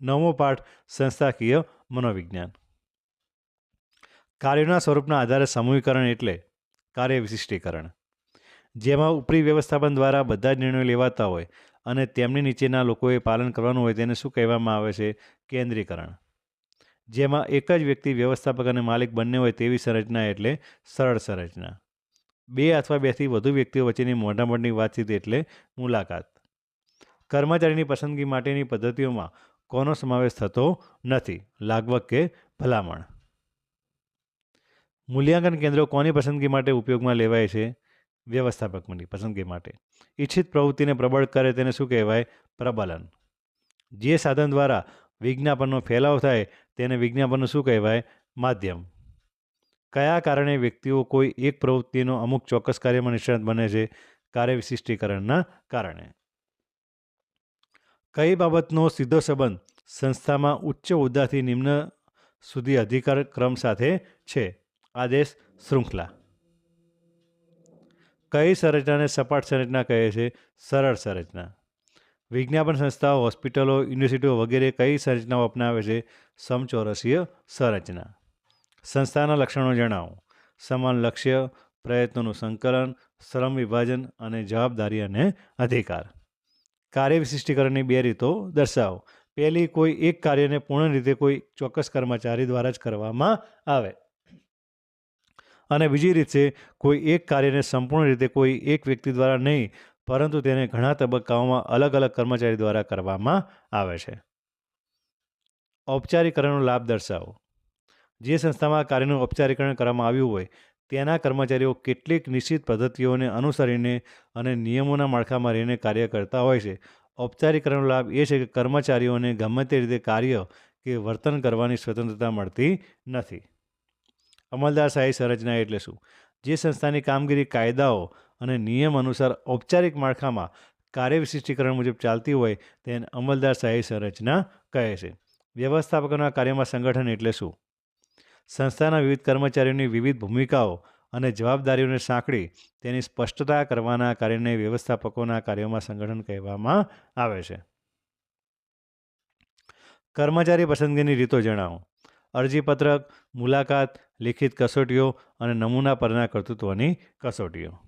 નવમો પાઠ, સંસ્થાકીય મનોવિજ્ઞાન. કાર્યોના સ્વરૂપના આધારે સમૂહીકરણ એટલે કાર્ય વિશિષ્ટીકરણ. જેમાં ઉપરી વ્યવસ્થાપન દ્વારા બધા જ નિર્ણયો લેવાતા હોય અને તેમની નીચેના લોકોએ પાલન કરવાનું હોય તેને શું કહેવામાં આવે છે? કેન્દ્રીકરણ. જેમાં એક જ વ્યક્તિ વ્યવસ્થાપક અને માલિક બંને હોય તેવી સંરચના એટલે સરળ સંરચના. બે અથવા બેથી વધુ વ્યક્તિઓ વચ્ચેની મોટા મોટી વાતચીત એટલે મુલાકાત. કર્મચારીની પસંદગી માટેની પદ્ધતિઓમાં કોનો સમાવેશ થતો નથી? લાગવગ કે ભલામણ? મૂલ્યાંકન કેન્દ્રો કોની પસંદગી માટે ઉપયોગમાં લેવાય છે? વ્યવસ્થાપકની પસંદગી માટે. ઇચ્છિત પ્રવૃત્તિને પ્રબળ કરે તેને શું કહેવાય? પ્રબલન. જે સાધન દ્વારા વિજ્ઞાપનનો ફેલાવ થાય તેને વિજ્ઞાપનનું શું કહેવાય? માધ્યમ. કયા કારણે વ્યક્તિઓ કોઈ એક પ્રવૃત્તિનો અમુક ચોક્કસ કાર્યમાં નિષ્ણાત બને છે? કાર્ય વિશિષ્ટીકરણના કારણે. કઈ બાબતનો સીધો સંબંધ સંસ્થામાં ઉચ્ચ હોદ્દાથી નિમ્ન સુધી અધિકાર ક્રમ સાથે છે? આદેશ શૃંખલા. કઈ સંરચનાને સપાટ સંરચના કહે છે? સરળ સંરચના. વિજ્ઞાપન સંસ્થાઓ, હોસ્પિટલો, યુનિવર્સિટીઓ વગેરે કઈ સંરચનાઓ અપનાવે છે? સમચોરસીય સંરચના. સંસ્થાના લક્ષણો જણાવો. સમાન લક્ષ્ય, પ્રયત્નોનું સંકલન, શ્રમ વિભાજન અને જવાબદારી અને અધિકાર. કાર્ય વિશિષ્ટીકરણની બે રીતો દર્શાવો. પહેલી, કોઈ એક કાર્યને પૂર્ણ રીતે કોઈ ચોક્કસ કર્મચારી દ્વારા જ કરવામાં આવે. અને બીજી રીત કોઈ એક કાર્યને સંપૂર્ણ રીતે કોઈ એક વ્યક્તિ દ્વારા નહીં, પરંતુ તેને ઘણા તબક્કાઓમાં અલગ અલગ કર્મચારી દ્વારા કરવામાં આવે છે. ઔપચારિકરણનો લાભ દર્શાવો. જે સંસ્થામાં કાર્યનું ઔપચારિકરણ કરવામાં આવ્યું હોય તેના કર્મચારીઓ કેટલીક નિશ્ચિત પદ્ધતિઓને અનુસરીને અને નિયમોના માળખામાં રહીને કાર્ય કરતા હોય છે. ઔપચારિકરણનો લાભ એ છે કે કર્મચારીઓને ગમે તે રીતે કાર્ય કે વર્તન કરવાની સ્વતંત્રતા મળતી નથી. અમલદાર શાહી સંરચના એટલે શું? જે સંસ્થાની કામગીરી, કાયદાઓ અને નિયમ અનુસાર ઔપચારિક માળખામાં કાર્ય વિશિષ્ટીકરણ મુજબ ચાલતી હોય, તેને અમલદાર શાહી સંરચના કહે છે. વ્યવસ્થાપકોના કાર્યમાં સંગઠન એટલે શું? સંસ્થાના વિવિધ કર્મચારીઓની વિવિધ ભૂમિકાઓ અને જવાબદારીઓને સાંકળી તેની સ્પષ્ટતા કરવાના કાર્યને વ્યવસ્થાપકોના કાર્યોમાં સંગઠન કહેવામાં આવે છે. કર્મચારી પસંદગીની રીતો જણાવો. અરજીપત્રક, મુલાકાત, લિખિત કસોટીઓ અને નમૂના પરના કર્તૃત્વની કસોટીઓ.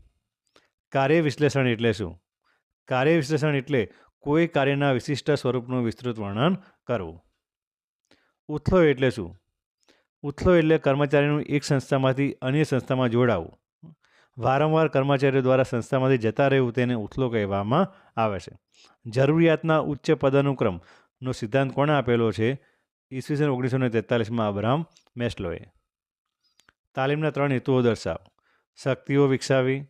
કાર્ય વિશ્લેષણ એટલે શું? કાર્ય વિશ્લેષણ એટલે કોઈ કાર્યના વિશિષ્ટ સ્વરૂપનું વિસ્તૃત વર્ણન કરવું. ઉથલો એટલે શું? ઉથલો એટલે કર્મચારીનું એક સંસ્થામાંથી અન્ય સંસ્થામાં જોડાવું. વારંવાર કર્મચારીઓ દ્વારા સંસ્થામાંથી જતા રહેવું તેને ઉથલો કહેવામાં આવે છે. જરૂરિયાતના ઉચ્ચ પદાનુક્રમનો સિદ્ધાંત કોણે આપેલો છે? ઈસવીસન ઓગણીસો ને તેતાલીસમાં અબ્રાહમ મેસ્લોએ. તાલીમના ત્રણ હેતુઓ દર્શાવો. શક્તિઓ વિકસાવી,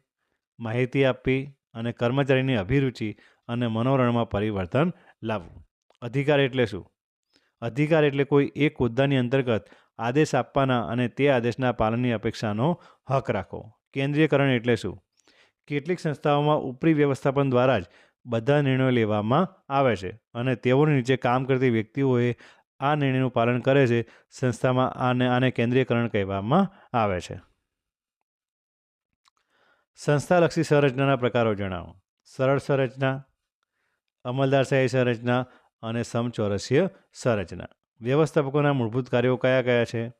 માહિતી આપવી અને કર્મચારીની અભિરુચિ અને મનોરણમાં પરિવર્તન લાવવું. અધિકાર એટલે શું? અધિકાર એટલે કોઈ એક હોદ્દાની અંતર્ગત આદેશ આપવાના અને તે આદેશના પાલનની અપેક્ષાનો હક રાખો કેન્દ્રીયકરણ એટલે શું? કેટલીક સંસ્થાઓમાં ઉપરી વ્યવસ્થાપન દ્વારા જ બધા નિર્ણયો લેવામાં આવે છે અને તેઓની નીચે કામ કરતી વ્યક્તિઓએ આ નિર્ણયનું પાલન કરે છે. સંસ્થામાં આને આને કેન્દ્રીયકરણ કહેવામાં આવે છે. સંસ્થાલક્ષી સંરચનાના પ્રકારો જણાવો. સરળ સંરચના અમલદારશાહી સંરચના અને સમચોરસીય સંરચના. વ્યવસ્થાપકોના મૂળભૂત કાર્યો કયા કયા છે?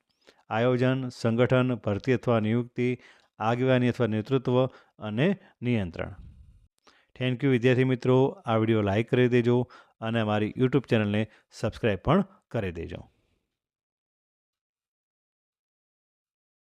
આયોજન, સંગઠન, ભરતી અથવા નિયુક્તિ, આગેવાની અથવા નેતૃત્વ અને નિયંત્રણ. થેન્ક યુ વિદ્યાર્થી મિત્રો. આ વીડિયો લાઈક કરી દેજો અને મારી યુટ્યુબ ચેનલને સબસ્ક્રાઈબ પણ કરી દેજો.